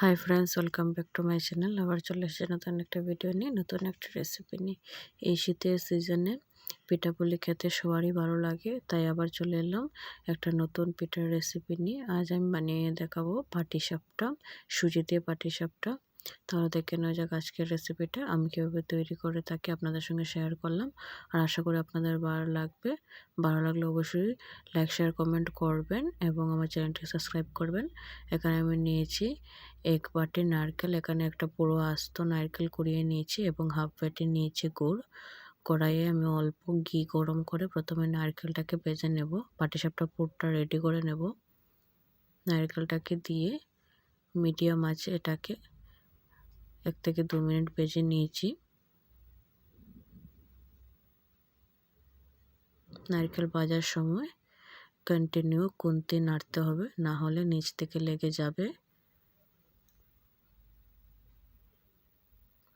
Hi friends welcome back to my channel আবার চলে এসেছে নতুন একটা ভিডিও নিয়ে, নতুন একটা রেসিপি নিয়ে। এই শীতের সিজনে পিঠাপুলি খেতে সবারই ভালো লাগে, তাই আবার চলে এলাম একটা নতুন পিঠার রেসিপি নিয়ে। আজ আমি বানিয়ে দেখাবো পাটিসাপটা, সুজি দিয়ে পাটিসাপটা। তাহলে দেখে নেওয়া যাক আজকের রেসিপিটা আমি কীভাবে তৈরি করে থাকি আপনাদের সঙ্গে শেয়ার করলাম। আর আশা করি আপনাদের ভালো লাগবে। ভালো লাগলে অবশ্যই লাইক শেয়ার কমেন্ট করবেন এবং আমার চ্যানেলটি সাবস্ক্রাইব করবেন। এখানে আমি নিয়েছি এক বাটি নারকেল, এখানে একটা পুরো আস্ত নারকেল কুড়িয়ে নিয়েছি এবং হাফ বাটি নিয়েছি গুড়। কড়াইয়ে আমি অল্প ঘি গরম করে প্রথমে নারকেলটাকে ভেজে নেব। পাটিসাপটা পুরটা রেডি করে নেব। নারকেলটাকে দিয়ে মিডিয়াম আছে এটাকে এক থেকে দু মিনিট ভেজে নিয়েছি। নারকেল ভাজার সময় কন্টিনিউ কুন্তি নাড়তে হবে, না হলে নিচ থেকে লেগে যাবে।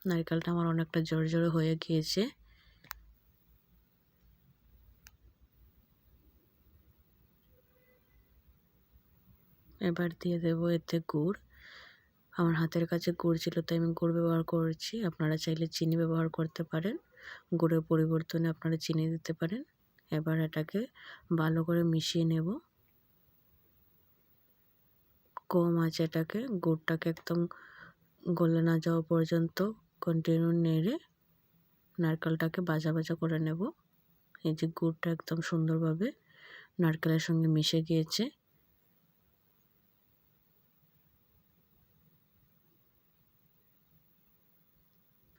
নারকেলটা আমার অনেকটা জোর জোরে হয়ে গিয়েছে। এবার দিয়ে দেব এতে গুড়। আমার হাতের কাছে গুড় ছিল, তাই আমি গুড় ব্যবহার করেছি। আপনারা চাইলে চিনি ব্যবহার করতে পারেন। গুড়ের পরিবর্তনে আপনারা চিনি দিতে পারেন। এবার এটাকে ভালো করে মিশিয়ে নেব। কম আছে এটাকে। গুড়টাকে একদম গলে না যাওয়া পর্যন্ত কন্টিনিউ নেড়ে নারকেলটাকে বাজা বাজা করে নেব। এই যে গুড়টা একদম সুন্দরভাবে নারকেলের সঙ্গে মিশে গিয়েছে।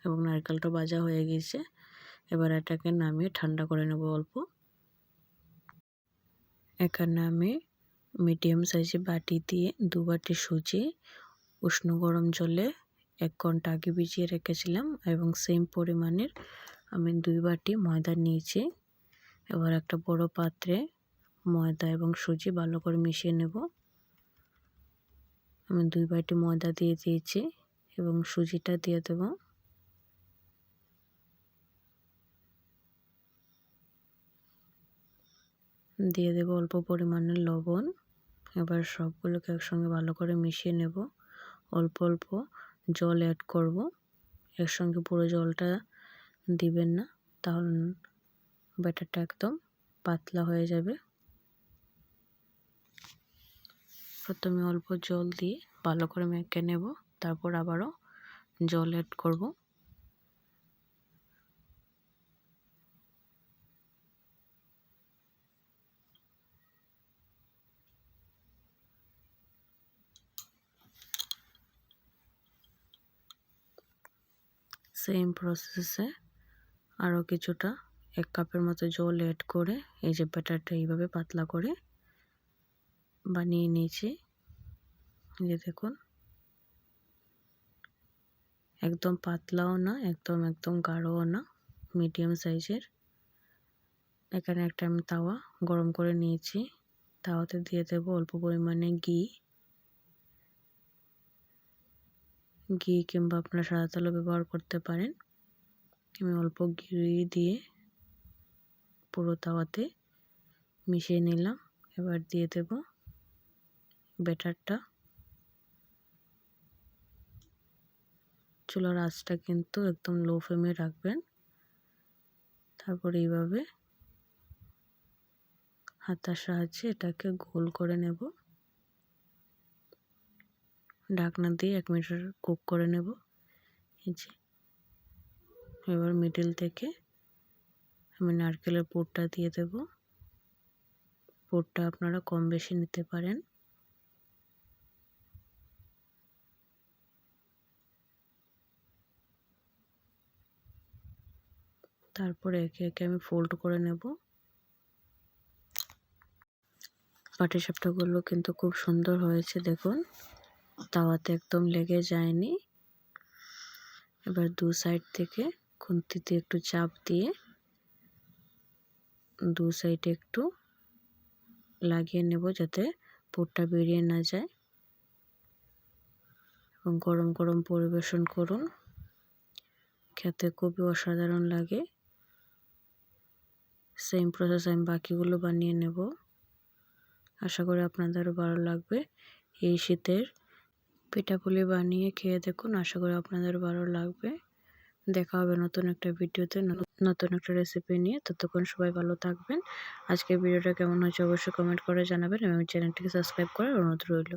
এবং নারকেলটা ভাজা হয়ে গিয়েছে এবার এটাকে নামিয়ে ঠান্ডা করে নেব অল্প। এখানে আমি মিডিয়াম সাইজে বাটি দিয়ে দু বাটি সুজি, উষ্ণ গরম জলে এক ঘণ্টা আগে ভিজিয়ে রেখেছিলাম এবং সেম পরিমাণের আমি দুই বাটি ময়দা নিয়েছি। এবার একটা বড় পাত্রে ময়দা এবং সুজি ভালো করে মিশিয়ে নেব। আমি দুই বাটি ময়দা দিয়ে দিয়েছি এবং সুজিটা দিয়ে দেব। দিয়ে দেব অল্প পরিমাণের লবণ। এবার সবগুলোকে একসঙ্গে ভালো করে মিশিয়ে নেব। অল্প অল্প জল অ্যাড করব। একসঙ্গে পুরো জলটা দিবেন না, তাহলে ব্যাটারটা একদম পাতলা হয়ে যাবে। প্রথমে অল্প জল দিয়ে ভালো করে মেখে নেব, তারপর আবারও জল অ্যাড করব। সেম প্রসেসে আরও কিছুটা, এক কাপের মতো জল অ্যাড করে, এই যে ব্যাটারটা এইভাবে পাতলা করে বানিয়ে নিয়েছি। যে দেখুন। একদম পাতলাও না, একদম একদম গাঢ়ও না মিডিয়াম সাইজের এখানে একটা আমি তাওয়া গরম করে নিয়েছি। তাওয়াতে দিয়ে দেবো অল্প পরিমাণে ঘি। ঘি কিংবা আপনারা সাদা তেলও ব্যবহার করতে পারেন। আমি অল্প ঘি দিয়ে পুরো তাওয়াতে মিশিয়ে নিলাম। এবার দিয়ে দেব ব্যাটারটা। চুলার আঁচটা কিন্তু একদম লো ফ্লেমে রাখবেন। তারপর এইভাবে হাতার সাহায্যে এটাকে গোল করে নেব। ঢাকনা দিয়ে এক মিনিট কুক করে নেব। এই যে। এবার মিডিল থেকে আমি নারকেলের পুরটা দিয়ে দেব। পুরটা আপনারা কম বেশি নিতে পারেন। তারপরে একে একে আমি ফোল্ড করে নেব। পাটিসাপটাগুলো কিন্তু খুব সুন্দর হয়েছে, দেখুন। তাওয়াতে একদম লেগে যায়নি। এবার দু সাইড থেকে খুন্তিতে একটু চাপ দিয়ে দু সাইডে একটু লাগিয়ে নেব যাতে পুরটা বেরিয়ে না যায়। এবং গরম গরম পরিবেশন করুন। খেতে খুবই অসাধারণ লাগে। সেম প্রসেস আমি বাকিগুলো বানিয়ে নেব। আশা করি আপনাদেরও ভালো লাগবে। এই শীতের পিঠাপুলি বানিয়ে খেয়ে দেখুন। আশা করি আপনাদের ভালো লাগবে। দেখা হবে নতুন একটা ভিডিওতে নতুন একটা রেসিপি নিয়ে। ততক্ষণ সবাই ভালো থাকবেন। আজকের ভিডিওটা কেমন হয়েছে অবশ্যই কমেন্ট করে জানাবেন এবং চ্যানেলটিকে সাবস্ক্রাইব করার অনুরোধ রইল।